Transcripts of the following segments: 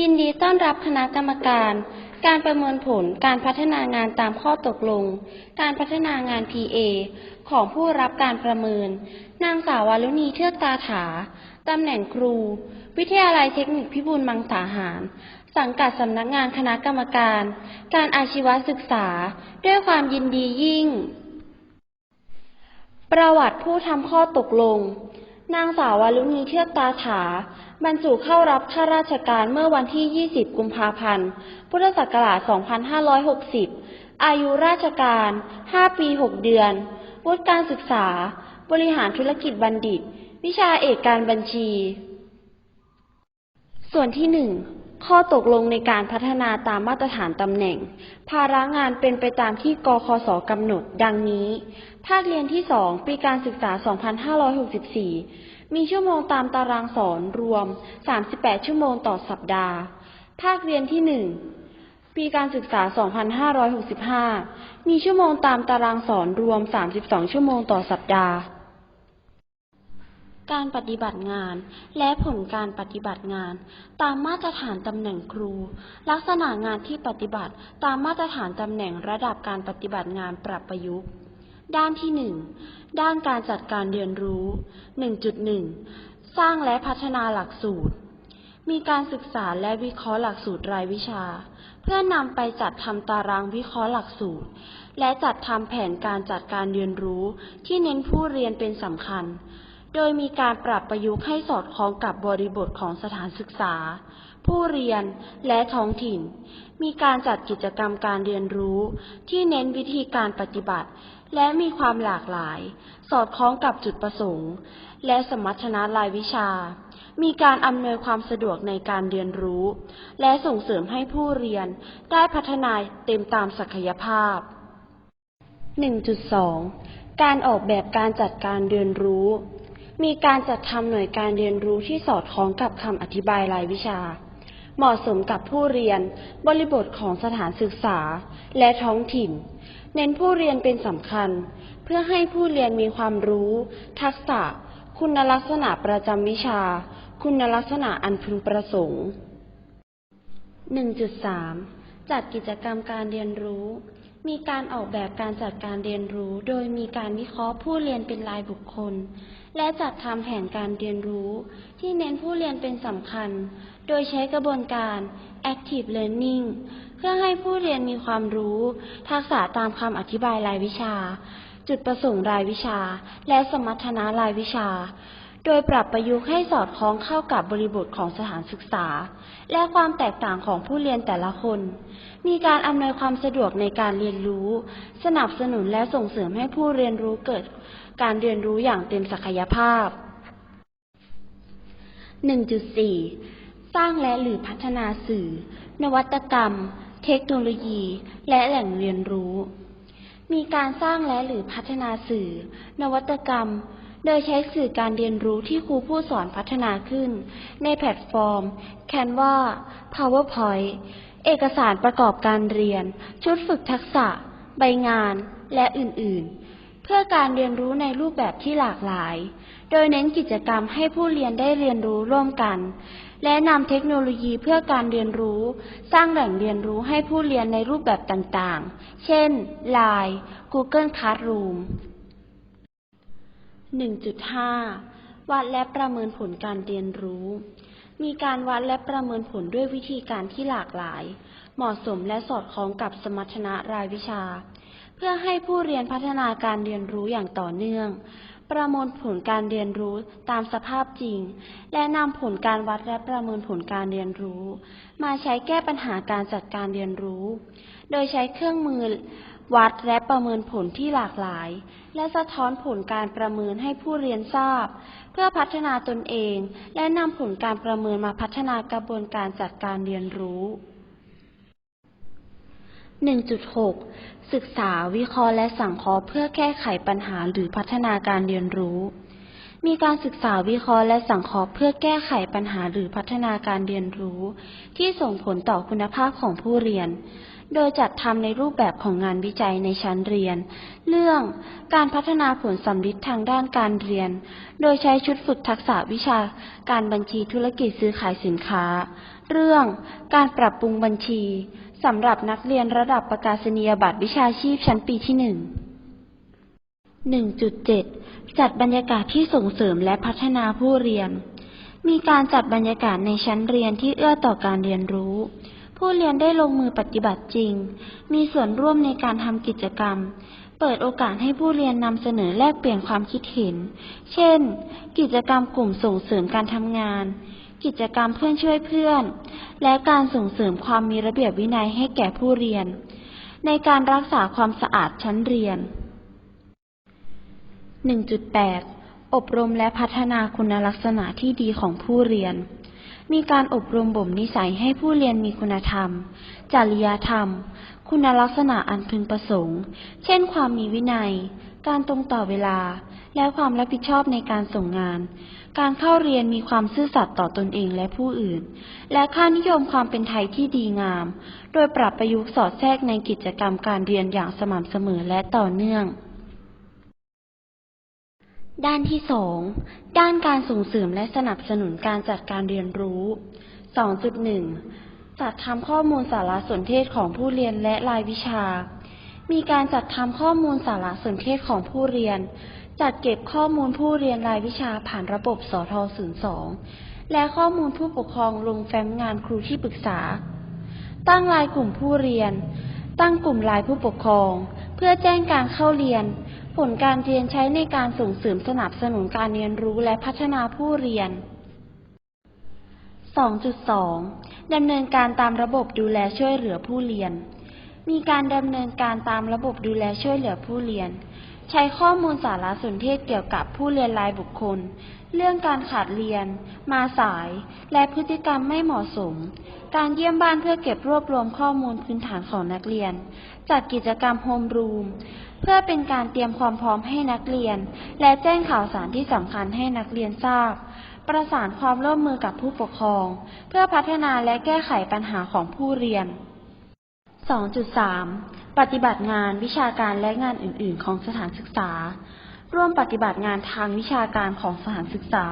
ยินดีต้อนรับคณะกรรมการ การประเมินผลการพัฒนางานตามข้อตกลง การพัฒนางาน PA ของผู้รับการประเมิน นางสาววารุณีเทือกตาถา ตำแหน่งครู วิทยาลัยเทคนิคพิบูลมังสาหาร สังกัดสำนักงานคณะกรรมการ การอาชีวศึกษา ด้วยความยินดียิ่ง ประวัติผู้ทำข้อตกลง นางสาววาลุณีเทือกตาถา บรรจุเข้ารับข้าราชการเมื่อวันที่ 20 กุมภาพันธ์ พุทธศักราช 2560 อายุราชการ 5 ปี 6 เดือน วุฒิการศึกษา บริหารธุรกิจบัณฑิต วิชาเอกการบัญชี ส่วนที่ 1 ข้อตกลงในการพัฒนาตามมาตรฐานตำแหน่ง ภาระงานเป็นไปตามที่กคสกำหนด ดังนี้ ภาคเรียนที่ 2 ปีการศึกษา 2564 มีชั่วโมงตามตารางสอนรวม 38 ชั่วโมงต่อสัปดาห์ ภาคเรียนที่ 1 ปีการศึกษา 2565 มีชั่วโมงตามตารางสอนรวม 32 ชั่วโมงต่อสัปดาห์ การปฏิบัติงาน และผลการปฏิบัติงาน ตามมาตรฐานตำแหน่งครู ลักษณะงานที่ปฏิบัติตามมาตรฐานตำแหน่งระดับการปฏิบัติงานปรับประยุกต์ ด้านที่1ด้านการจัดการเรียนรู้ 1.1 สร้างและพัฒนาหลักสูตร มีการศึกษาและวิเคราะห์หลักสูตรรายวิชา เพื่อนำไปจัดทำตารางวิเคราะห์หลักสูตร และจัดทำแผนการจัดการเรียนรู้ที่เน้นผู้เรียนเป็นสำคัญ โดยมีการปรับประยุกต์ให้สอดคล้องกับบริบทของสถานศึกษา ผู้เรียนและท้องถิ่น มีการจัดกิจกรรมการเรียนรู้ ที่เน้นวิธีการปฏิบัติ และมีความหลากหลาย สอดคล้องกับจุดประสงค์ และสมรรถนะรายวิชา มีการอำนวยความสะดวกในการเรียนรู้ และส่งเสริมให้ผู้เรียนได้พัฒนาเต็มตามศักยภาพ 1.2 การออกแบบการจัดการเรียนรู้ มีการจัดทำหน่วยการเรียนรู้ที่สอดคล้องกับคำอธิบายรายวิชา เหมาะสมกับผู้เรียน บริบทของสถานศึกษา และท้องถิ่น เน้นผู้เรียนเป็นสำคัญ เพื่อให้ผู้เรียนมีความรู้ ทักษะ คุณลักษณะประจำวิชา คุณลักษณะอันพึงประสงค์ 1.3 จัดกิจกรรมการเรียนรู้ มีการออกแบบการจัดการเรียนรู้ โดยมีการวิเคราะห์ผู้เรียนเป็นรายบุคคล และจัดทำแผนการเรียนรู้ ที่เน้นผู้เรียนเป็นสำคัญ โดยใช้กระบวนการ active learning เพื่อให้ผู้เรียนมีความรู้ ทักษะตามคำอธิบายรายวิชา จุดประสงค์รายวิชา และสมรรถนะรายวิชา โดยปรับประยุกต์ให้สอดคล้องเข้ากับบริบทของสถานศึกษา และความแตกต่างของผู้เรียนแต่ละคน มีการอำนวยความสะดวกในการเรียนรู้ สนับสนุนและส่งเสริมให้ผู้เรียนรู้เกิด การเรียนรู้อย่างเต็มศักยภาพ 1.4 สร้างและหรือพัฒนาสื่อ นวัตกรรม เทคโนโลยี และแหล่งเรียนรู้ มีการสร้างและหรือพัฒนาสื่อ นวัตกรรม โดยใช้สื่อการเรียนรู้ที่ครูผู้สอนพัฒนาขึ้น ในแพลตฟอร์ม Canva PowerPoint เอกสารประกอบการเรียน ชุดฝึกทักษะ ใบงาน และอื่น ๆ เพื่อการเรียนรู้ในรูปแบบที่หลากหลาย โดยเน้นกิจกรรมให้ผู้เรียนได้เรียนรู้ร่วมกัน และนำเทคโนโลยีเพื่อการเรียนรู้ สร้างแหล่งเรียนรู้ให้ผู้เรียนในรูปแบบต่าง ๆ เช่น Line Google Classroom 1.5 วัดและประเมินผลการเรียนรู้ มีการวัดและประเมินผลด้วยวิธีการที่หลากหลาย เหมาะสมและสอดคล้องกับสมรรถนะรายวิชา เพื่อให้ผู้เรียนพัฒนาการเรียนรู้อย่างต่อเนื่อง ประเมินผลการเรียนรู้ตามสภาพจริง และนำผลการวัดและประเมินผลการเรียนรู้ มาใช้แก้ปัญหาการจัดการเรียนรู้ โดยใช้เครื่องมือ วัดและประเมินผลที่หลากหลาย และสะท้อนผลการประเมินให้ผู้เรียนทราบ เพื่อพัฒนาตนเอง และนำผลการประเมินมาพัฒนากระบวนการจัดการเรียนรู้ 1.6 ศึกษาวิเคราะห์และสังเคราะห์เพื่อแก้ไขปัญหาหรือพัฒนาการเรียนรู้ มีการศึกษาวิเคราะห์และสังเคราะห์เพื่อแก้ไขปัญหาหรือพัฒนาการเรียนรู้ ที่ส่งผลต่อคุณภาพของผู้เรียน โดยจัดทำในรูปแบบของงานวิจัยในชั้นเรียน เรื่องการพัฒนาผลสำลิดทางด้านการเรียน โดยใช้ชุดฝึกทักษะวิชาการบัญชีธุรกิจซื้อขายสินค้า เรื่องการปรับปรุงบัญชีสำหรับนักเรียนระดับประกาศนียบัตรวิชาชีพชั้นปีที่หนึ่ง1.7 จัดบรรยากาศที่ส่งเสริมและพัฒนาผู้เรียน มีการจัดบรรยากาศในชั้นเรียนที่เอื้อต่อการเรียนรู้ ผู้เรียนได้ลงมือปฏิบัติจริง มีส่วนร่วมในการทำกิจกรรม เปิดโอกาสให้ผู้เรียนนำเสนอแลกเปลี่ยนความคิดเห็น เช่น กิจกรรมกลุ่มส่งเสริมการทำงาน กิจกรรมเพื่อนช่วยเพื่อน และการส่งเสริมความมีระเบียบวินัยให้แก่ผู้เรียน ในการรักษาความสะอาดชั้นเรียน 1.8 อบรมและพัฒนาคุณลักษณะที่ดีของผู้เรียน มีการอบรมบ่มนิสัยให้ผู้เรียนมีคุณธรรม จริยธรรม คุณลักษณะอันพึงประสงค์ เช่นความมีวินัย การตรงต่อเวลา และความรับผิดชอบในการส่งงาน การเข้าเรียนมีความซื่อสัตย์ต่อตนเองและผู้อื่น และค่านิยมความเป็นไทยที่ดีงาม โดยปรับประยุกต์สอดแทรกในกิจกรรมการเรียนอย่างสม่ำเสมอและต่อเนื่อง ด้านที่สองด้านการส่งเสริมและสนับสนุนการจัดการเรียนรู้ 2.1 จัดทำข้อมูลสารสนเทศของผู้เรียนและรายวิชา มีการจัดทำข้อมูลสารสนเทศของผู้เรียน จัดเก็บข้อมูลผู้เรียนรายวิชาผ่านระบบสท02และข้อมูลผู้ปกครองลงแฟ้มงานครูที่ปรึกษา ตั้งรายกลุ่มผู้เรียน ตั้งกลุ่มรายผู้ปกครอง เพื่อแจ้งการเข้าเรียน ผลการเรียนใช้ในการส่งเสริมสนับสนุนการเรียนรู้และพัฒนาผู้เรียน 2.2 ดำเนินการตามระบบดูแลช่วยเหลือผู้เรียน มีการดำเนินการตามระบบดูแลช่วยเหลือผู้เรียน ใช้ข้อมูลสารสนเทศเกี่ยวกับผู้เรียนรายบุคคล เรื่องการขาดเรียน มาสาย และพฤติกรรมไม่เหมาะสม การเยี่ยมบ้านเพื่อเก็บรวบรวมข้อมูลพื้นฐานของนักเรียน จัดกิจกรรมโฮมรูม เพื่อเป็นการเตรียมความพร้อมให้นักเรียน และแจ้งข่าวสารที่สำคัญให้นักเรียนทราบ ประสานความร่วมมือกับผู้ปกครอง เพื่อพัฒนาและแก้ไขปัญหาของผู้เรียน 2.3 ปฏิบัติงานวิชาการและงานอื่น ๆ ของสถานศึกษา ร่วมปฏิบัติงานทางวิชาการของสถานศึกษา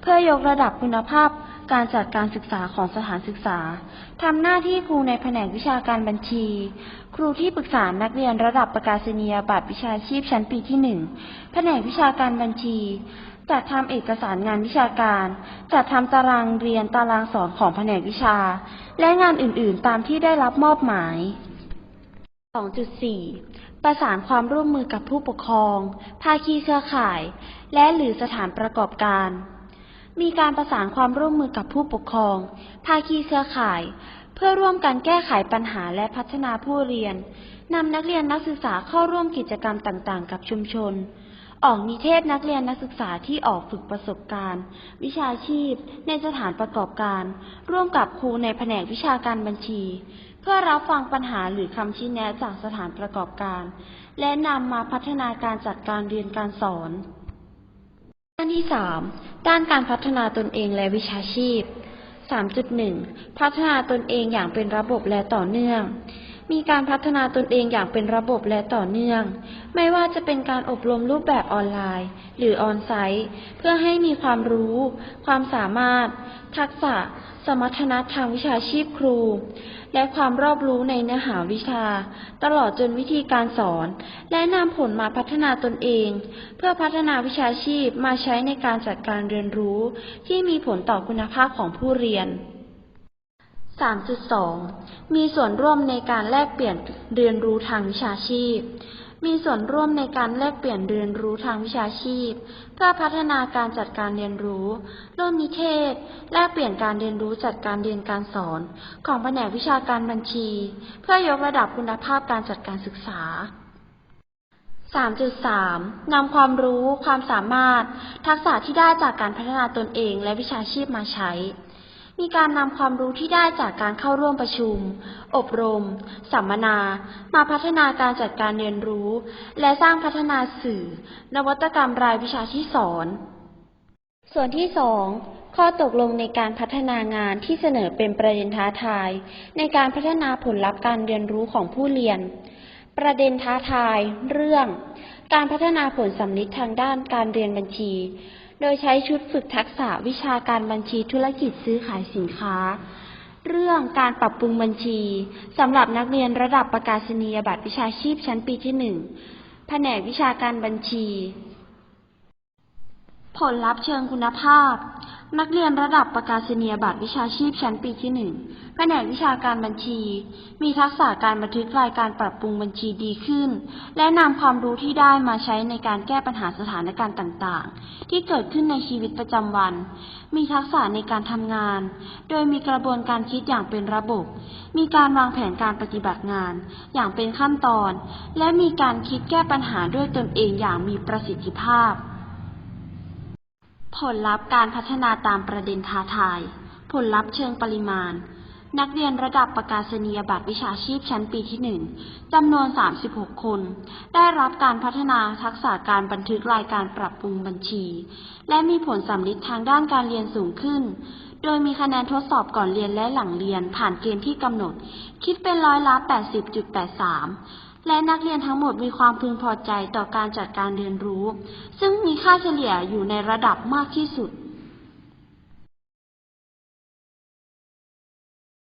เพื่อยกระดับคุณภาพ การจัดการศึกษาของสถานศึกษา ทำหน้าที่ครูในแผนกวิชาการบัญชี ครูที่ปรึกษานักเรียนระดับประกาศนียบัตรวิชาชีพชั้นปีที่1แผนกวิชาการบัญชี จัดทำเอกสารงานวิชาการ จัดทำตารางเรียนตารางสอนของแผนกวิชา และงานอื่นๆ ตามที่ได้รับมอบหมาย 2.4 ประสานความร่วมมือกับผู้ปกครอง ภาคีเครือข่าย และหรือสถานประกอบการ มีการประสานความร่วมมือกับผู้ปกครอง ภาคีเครือข่าย เพื่อร่วมกันแก้ไขปัญหาและพัฒนาผู้เรียน นำนักเรียนนักศึกษาเข้าร่วมกิจกรรมต่างๆ กับชุมชน ออกนิเทศนักเรียนนักศึกษาที่ออกฝึกประสบการณ์ วิชาชีพ ในสถานประกอบการ ร่วมกับครูในแผนกวิชาการบัญชี เพื่อรับฟังปัญหาหรือคำชี้แนะจากสถานประกอบการ และนำมาพัฒนาการจัดการเรียนการสอน ด้านที่ 3 ด้านการพัฒนาตนเองและวิชาชีพ 3.1 พัฒนาตนเองอย่างเป็นระบบและต่อเนื่อง มีการพัฒนาตนเองอย่างเป็นระบบและต่อเนื่อง ไม่ว่าจะเป็นการอบรมรูปแบบออนไลน์ หรือออนไซต์ เพื่อให้มีความรู้ ความสามารถ ทักษะ สมรรถนะทางวิชาชีพครู และความรอบรู้ในเนื้อหาวิชา ตลอดจนวิธีการสอน และนำผลมาพัฒนาตนเอง เพื่อพัฒนาวิชาชีพมาใช้ในการจัดการเรียนรู้ ที่มีผลต่อคุณภาพของผู้เรียน 3.2 มีส่วนร่วมในการแลกเปลี่ยนเรียนรู้ทางวิชาชีพ มีส่วนร่วมในการแลกเปลี่ยนเรียนรู้ทางวิชาชีพ เพื่อพัฒนาการจัดการเรียนรู้ ร่วมนิเทศ แลกเปลี่ยนการเรียนรู้จัดการเรียนการสอน ของแผนกวิชาการบัญชี เพื่อยกระดับคุณภาพการจัดการศึกษา 3.3 นำความรู้ ความสามารถ ทักษะที่ได้จากการพัฒนาตนเองและวิชาชีพมาใช้ มีการนำความรู้ที่ได้จากการเข้าร่วมประชุม อบรม สัมมนา มาพัฒนาการจัดการเรียนรู้ และสร้างพัฒนาสื่อ นวัตกรรมรายวิชาที่สอน ส่วนที่2ข้อตกลงในการพัฒนางานที่เสนอเป็นประเด็นท้าทาย ในการพัฒนาผลลัพธ์การเรียนรู้ของผู้เรียน ประเด็นท้าทาย เรื่อง การพัฒนาผลสำลิดทางด้านการเรียนบัญชี โดยใช้ชุดฝึกทักษะวิชาการบัญชีธุรกิจซื้อขายสินค้า เรื่องการปรับปรุงบัญชีสำหรับนักเรียนระดับประกาศนียบัตรวิชาชีพชั้นปีที่1แผนกวิชาการบัญชี ผลลัพธ์เชิงคุณภาพ นักเรียนระดับประกาศนียบัตรวิชาชีพชั้นปีที่1แผนกวิชาการบัญชี มีทักษะการบันทึกรายการปรับปรุงบัญชีดีขึ้น และนำความรู้ที่ได้มาใช้ในการแก้ปัญหาสถานการณ์ต่างๆ ที่เกิดขึ้นในชีวิตประจำวัน มีทักษะในการทำงาน โดยมีกระบวนการคิดอย่างเป็นระบบ มีการวางแผนการปฏิบัติงาน อย่างเป็นขั้นตอน และมีการคิดแก้ปัญหาด้วยตนเองอย่างมีประสิทธิภาพ ผลลัพธ์การพัฒนาตามประเด็นท้าทาย ผลลัพธ์เชิงปริมาณ นักเรียนระดับประกาศนียบัตรวิชาชีพชั้นปีที่ 1 จำนวน 36 คน ได้รับการพัฒนาทักษะการบันทึกรายการปรับปรุงบัญชี และมีผลสำลิดทางด้านการเรียนสูงขึ้น โดยมีคะแนนทดสอบก่อนเรียนและหลังเรียนผ่านเกณฑ์ที่กำหนด คิดเป็นร้อยละ 80.83 และนักเรียนทั้งหมดมีความพึงพอใจต่อการจัดการเรียนรู้ ซึ่งมีค่าเฉลี่ยอยู่ในระดับมากที่สุด